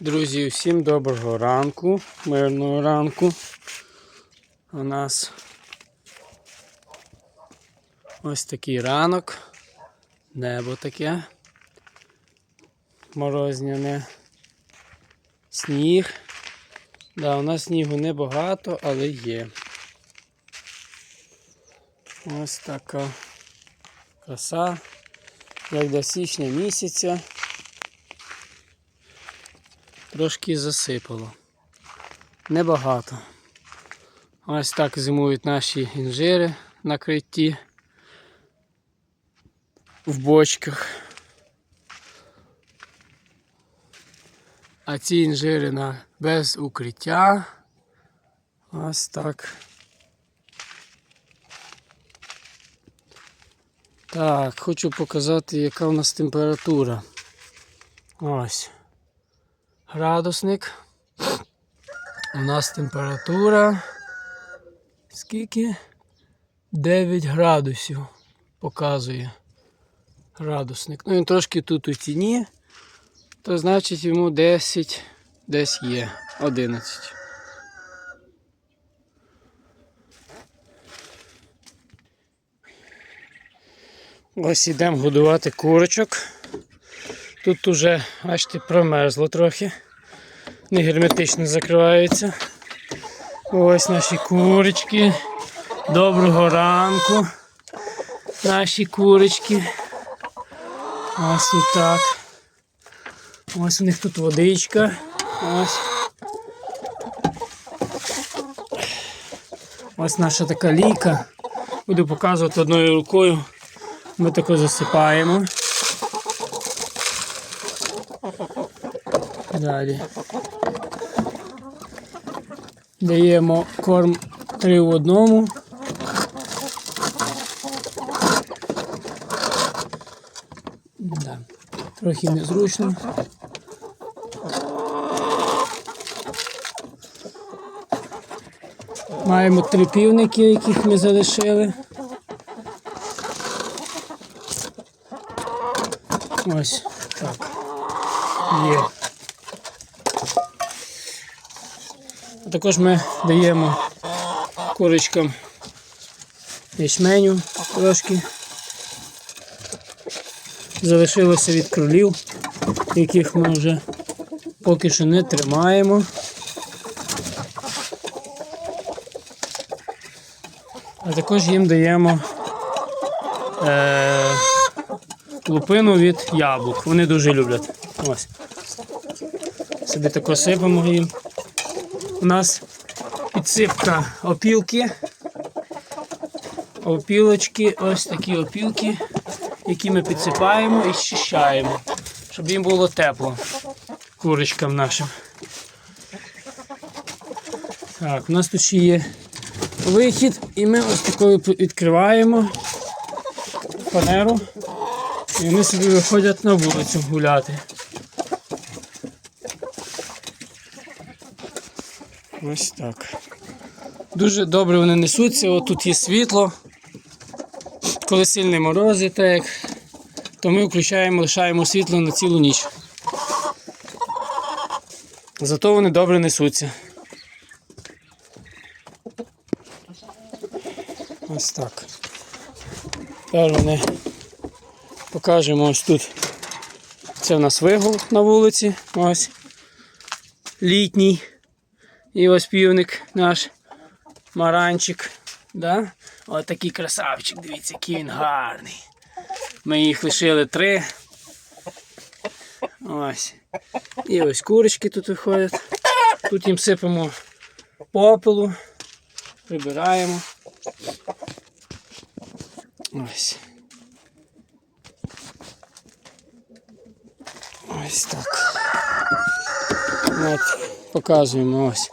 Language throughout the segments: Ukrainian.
Друзі, всім доброго ранку, мирного ранку. У нас ось такий ранок, небо таке, морозняне, сніг. Да, у нас снігу небагато, але є. Ось така краса, як до січня місяця. Трошки засипало. Небагато. Ось так зимують наші інжири накриті в бочках. А ці інжири на, без укриття. Ось так. Так, хочу показати, яка у нас температура. Ось градусник. У нас температура скільки? 9 градусів показує градусник. Ну він трошки тут у тіні, то значить йому 10 десь є 11. Ось ідемо годувати курочок. Тут уже, бачите, промерзло трохи. Не герметично закривається. Ось наші курочки. Доброго ранку. Наші курочки. Ось тут так. Ось у них тут водичка. Ось. Ось наша така лійка. Буду показувати одною рукою. Ми тако засипаємо. Далі. Даємо корм 3 в одному. Да. Трохи незручно. Маємо три півники, яких ми залишили. Ось так. Є. Також ми даємо курочкам ячменю трошки. Залишилося від кролів, яких ми вже поки що не тримаємо. А також їм даємо е, лупину від яблук. Вони дуже люблять. Ось. Собі тако сипемо їм. У нас підсипка опілки. Опілочки, ось такі опілки, які ми підсипаємо і щищаємо, щоб їм було тепло курочкам нашим. Так, у нас тут ще є вихід, і ми ось такою відкриваємо фанеру, і вони собі виходять на вулицю гуляти. Ось так. Дуже добре вони несуться, От тут є світло. Коли сильні морози, так, то ми включаємо, лишаємо світло на цілу ніч. Зато вони добре несуться. Ось так. Тепер вони покажемо ось тут. Це в нас вигул на вулиці. Ось. Літній. І ось півник наш маранчик. Да? Ось такий красавчик, дивіться, який він гарний. Ми їх лишили три. Ось. І ось курочки тут виходять. Тут їм сипемо попелу, прибираємо. Ось. Ось так. От, показуємо ось.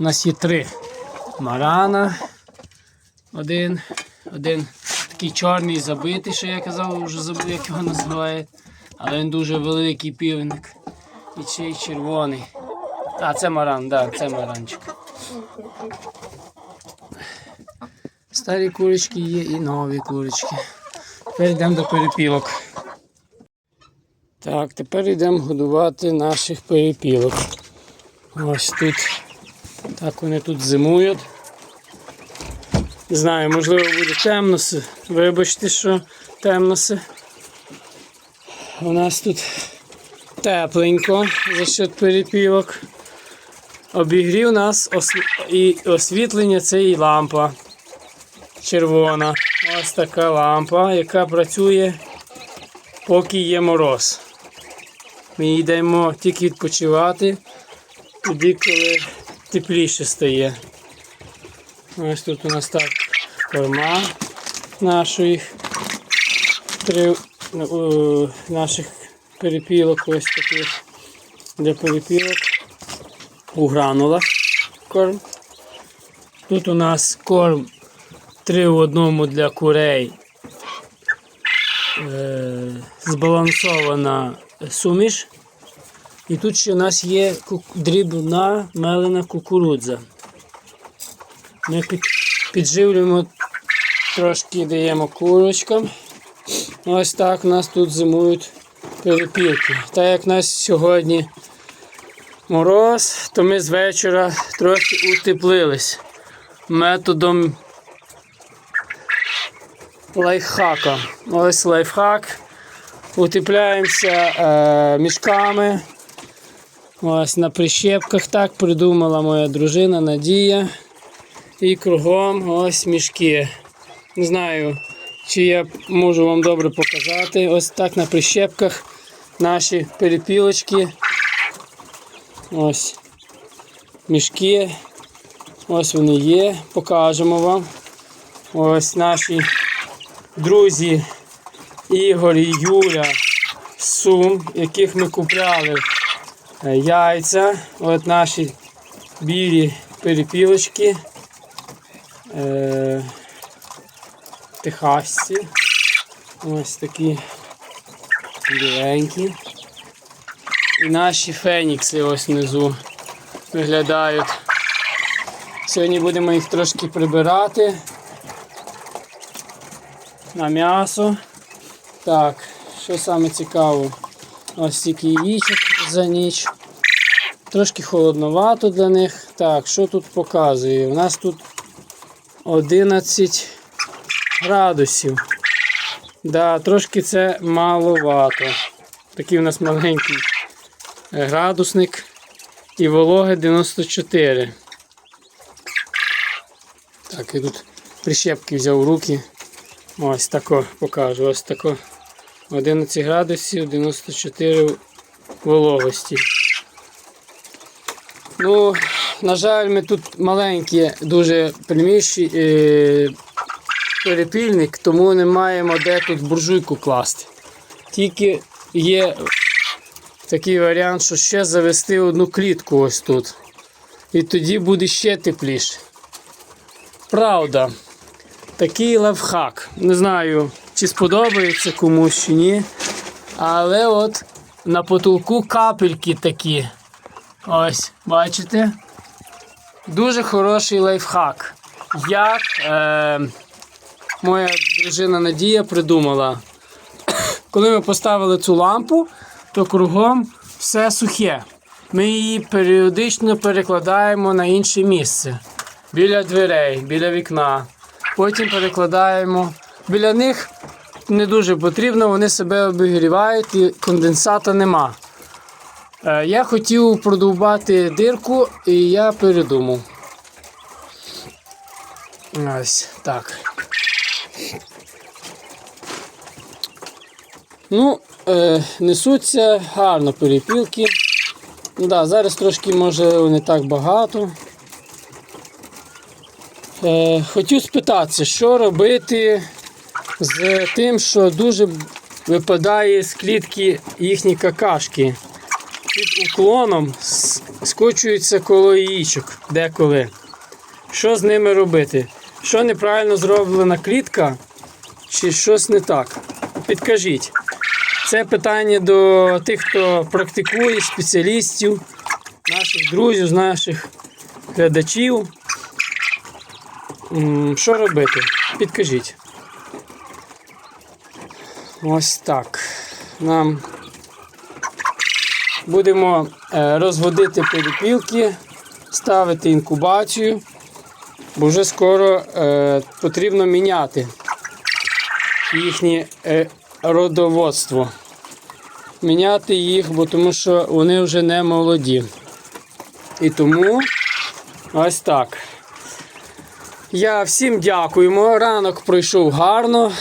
У нас є три марана. Один, один такий чорний забитий, що я казав, вже забув, як його називають. Але він дуже великий півник. І ще й червоний. А, це маран, так, да, це маранчик. Старі курочки є і нові курочки. Тепер йдемо до перепілок. Так, тепер йдемо годувати наших перепілок. Ось тут. Так вони тут зимують. Не знаю, можливо буде темно. Вибачте, що темносе. У нас тут тепленько за счет перепілок. Обігрів нас ос- і освітлення це і лампа червона. Ось така лампа, яка працює, поки є мороз. Ми йдемо тільки відпочивати, тоді, коли тепліше стає. Ось тут у нас так корма наших три о, наших перепілок, ось таких для перепілок у гранулах корм. Тут у нас корм три в одному для курей. Е, збалансована суміш. І тут ще у нас є дрібна мелена кукурудза. Ми підживлюємо, трошки даємо курочкам. Ось так у нас тут зимують перепілки. Так як у нас сьогодні мороз, то ми з вечора трохи утеплились методом лайфхака. Ось лайфхак. Утепляємося е, мішками. Ось на прищепках так придумала моя дружина Надія. І кругом ось мішки. Не знаю, чи я можу вам добре показати. Ось так на прищепках наші перепілочки. Ось мішки. Ось вони є. Покажемо вам. Ось наші друзі Ігор і Юля Сум, яких ми купляли яйця. От наші білі перепілочки. Е, техасці. Ось такі біленькі. І наші фенікси ось внизу виглядають. Сьогодні будемо їх трошки прибирати на м'ясо. Так, що саме цікаво, ось тільки яєчок за ніч. Трошки холодновато для них. Так, що тут показує? У нас тут 11 градусів. Да, трошки це маловато. Такий у нас маленький е, градусник і вологи 94. Так, і тут прищепки взяв в руки. Ось тако покажу. Ось тако 11 градусів 94 вологості. Ну, на жаль, ми тут маленькі, дуже приміщі, е, перепільник, тому не маємо де тут буржуйку класти. Тільки є такий варіант, що ще завести одну клітку ось тут. І тоді буде ще тепліше. Правда, такий лайфхак. Не знаю, чи сподобається комусь чи ні. Але от на потолку капельки такі. Ось, бачите? Дуже хороший лайфхак. Як е, моя дружина Надія придумала. Коли ми поставили цю лампу, то кругом все сухе. Ми її періодично перекладаємо на інше місце. Біля дверей, біля вікна. Потім перекладаємо. Біля них не дуже потрібно, вони себе обігрівають і конденсата нема. Е, Я хотів продовбати дирку і я передумав. Ось так. Ну, е, несуться гарно перепілки. Ну, да, зараз трошки може не так багато. Е, хотів спитатися, що робити з тим, що дуже випадає з клітки їхні какашки. Під уклоном скочуються коло яєчок деколи. Що з ними робити? Що неправильно зроблена клітка, чи щось не так? Підкажіть. Це питання до тих, хто практикує, спеціалістів, наших друзів, наших глядачів. Що робити? Підкажіть. Ось так. Нам Будемо е, розводити перепілки, ставити інкубацію, бо вже скоро е, потрібно міняти їхнє е, родоводство. Міняти їх, бо тому що вони вже не молоді. І тому ось так. Я всім дякуємо. Ранок пройшов гарно.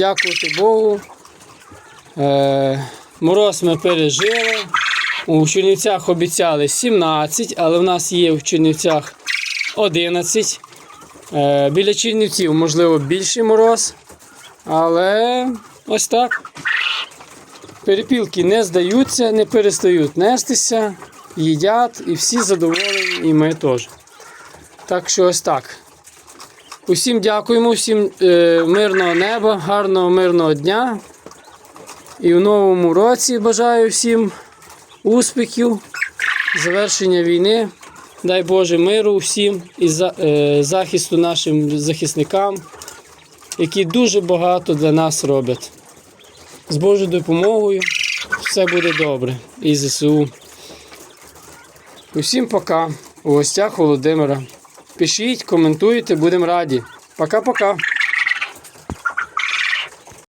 Дякувати Богу. Е, мороз ми пережили. У Чернівцях обіцяли 17, але в нас є в Чернівцях 11. Е, біля Чернівців, можливо, більший мороз. Але ось так. Перепілки не здаються, не перестають нестися, їдять і всі задоволені, і ми теж. Так що ось так. Усім дякуємо, всім е, мирного неба, гарного мирного дня. І в новому році бажаю всім успіхів, завершення війни. Дай Боже миру всім і за, е, захисту нашим захисникам, які дуже багато для нас роблять. З Божою допомогою все буде добре. І ЗСУ. Усім пока. У гостях Володимира. Пишіть, коментуйте, будемо раді. Пока-пока.